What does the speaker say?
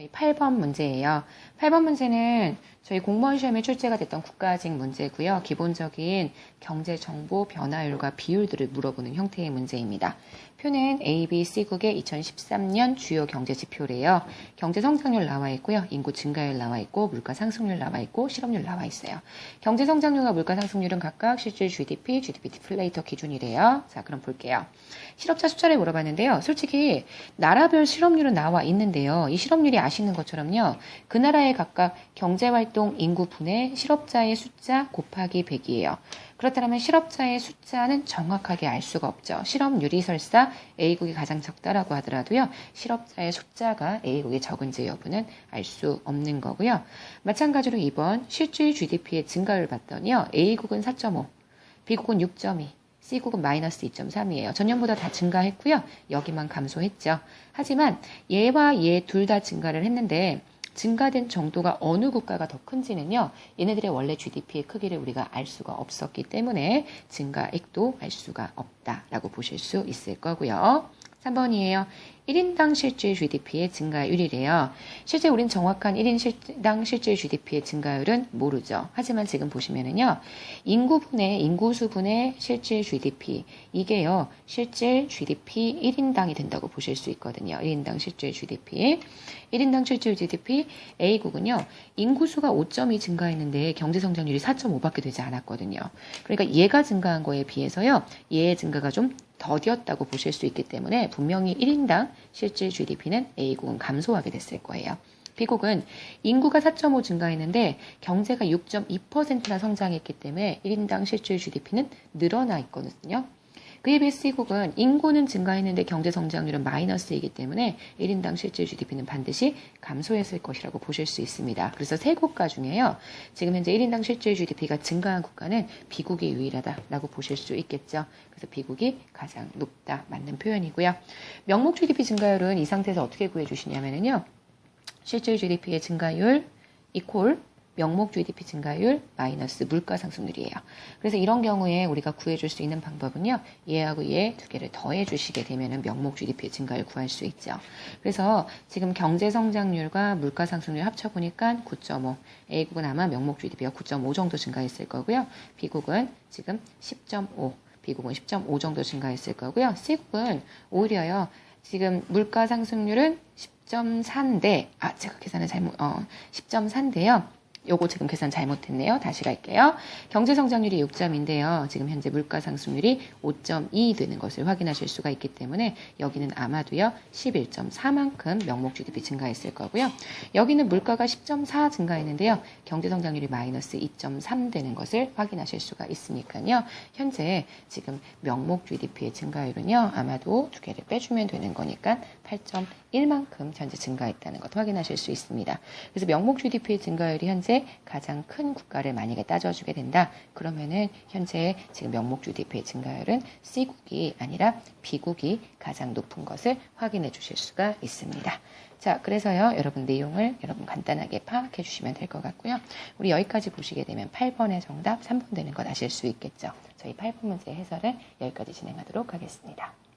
저희 8번 문제예요. 8번 문제는 저희 공무원 시험에 출제가 됐던 국가직 문제고요. 기본적인 경제 정보 변화율과 비율들을 물어보는 형태의 문제입니다. 표는 A, B, C국의 2013년 주요 경제 지표래요. 경제 성장률 나와 있고요. 인구 증가율 나와 있고 물가 상승률 나와 있고 실업률 나와 있어요. 경제 성장률과 물가 상승률은 각각 실질 GDP, GDP 디플레이터 기준이래요. 자, 그럼 볼게요. 실업자 숫자를 물어봤는데요. 솔직히 나라별 실업률은 나와 있는데요. 이 실업률이 아시는 것처럼요. 그 나라의 각각 경제활동 인구 분의 실업자의 숫자 곱하기 100이에요. 그렇다면 실업자의 숫자는 정확하게 알 수가 없죠. 실업률이 설사 A국이 가장 적다라고 하더라도요. 실업자의 숫자가 A국이 적은지 여부는 알 수 없는 거고요. 마찬가지로 이번 실질 GDP의 증가율 봤더니요. A국은 4.5, B국은 6.2, C국은 마이너스 2.3이에요. 전년보다 다 증가했고요. 여기만 감소했죠. 하지만 얘와 얘 둘 다 증가를 했는데 증가된 정도가 어느 국가가 더 큰지는요, 얘네들의 원래 GDP의 크기를 우리가 알 수가 없었기 때문에 증가액도 알 수가 없다라고 보실 수 있을 거고요. 3번이에요. 1인당 실질 GDP의 증가율이래요. 실제 우린 정확한 1인 실당 실질 GDP의 증가율은 모르죠. 하지만 지금 보시면은요. 인구분의 인구수분의 실질 GDP 이게요. 실질 GDP 1인당이 된다고 보실 수 있거든요. 1인당 실질 GDP. 1인당 실질 GDP A국은요. 인구수가 5.2 증가했는데 경제 성장률이 4.5밖에 되지 않았거든요. 그러니까 얘가 증가한 거에 비해서요. 얘의 증가가 좀 더디었다고 보실 수 있기 때문에 분명히 1인당 실질 GDP는 A국은 감소하게 됐을 거예요. B국은 인구가 4.5 증가했는데 경제가 6.2%나 성장했기 때문에 1인당 실질 GDP는 늘어나 있거든요. 그에 비해 C국은 인구는 증가했는데 경제 성장률은 마이너스이기 때문에 1인당 실질 GDP는 반드시 감소했을 것이라고 보실 수 있습니다. 그래서 세 국가 중에요. 지금 현재 1인당 실질 GDP가 증가한 국가는 B국이 유일하다라고 보실 수 있겠죠. 그래서 B국이 가장 높다 맞는 표현이고요. 명목 GDP 증가율은 이 상태에서 어떻게 구해 주시냐면요. 실질 GDP의 증가율 이퀄 명목 GDP 증가율 마이너스 물가 상승률이에요. 그래서 이런 경우에 우리가 구해줄 수 있는 방법은요. 얘하고 얘 두 개를 더해 주시게 되면 명목 GDP 증가율 구할 수 있죠. 그래서 지금 경제 성장률과 물가 상승률 합쳐 보니까 9.5. A국은 아마 명목 GDP가 9.5 정도 증가했을 거고요. B국은 지금 10.5. B국은 10.5 정도 증가했을 거고요. C국은 오히려요. 지금 물가 상승률은 10.4인데, 아, 제가 계산을 잘못, 어, 10.4인데요. 요거 지금 계산 잘못했네요. 다시 갈게요. 경제 성장률이 6점인데요. 지금 현재 물가 상승률이 5.2 되는 것을 확인하실 수가 있기 때문에 여기는 아마도요. 11.4만큼 명목 GDP 증가했을 거고요. 여기는 물가가 10.4 증가했는데요. 경제 성장률이 마이너스 2.3 되는 것을 확인하실 수가 있으니까요. 현재 지금 명목 GDP의 증가율은요. 아마도 두 개를 빼주면 되는 거니까 8.1만큼 현재 증가했다는 것 확인하실 수 있습니다. 그래서 명목 GDP의 증가율이 현재 현재 가장 큰 국가를 만약에 따져주게 된다. 그러면은 현재 지금 명목 GDP의 증가율은 C국이 아니라 B국이 가장 높은 것을 확인해 주실 수가 있습니다. 자, 그래서요, 여러분 내용을 여러분 간단하게 파악해 주시면 될 것 같고요. 우리 여기까지 보시게 되면 8번의 정답 3번 되는 것 아실 수 있겠죠. 저희 8번 문제 해설을 여기까지 진행하도록 하겠습니다.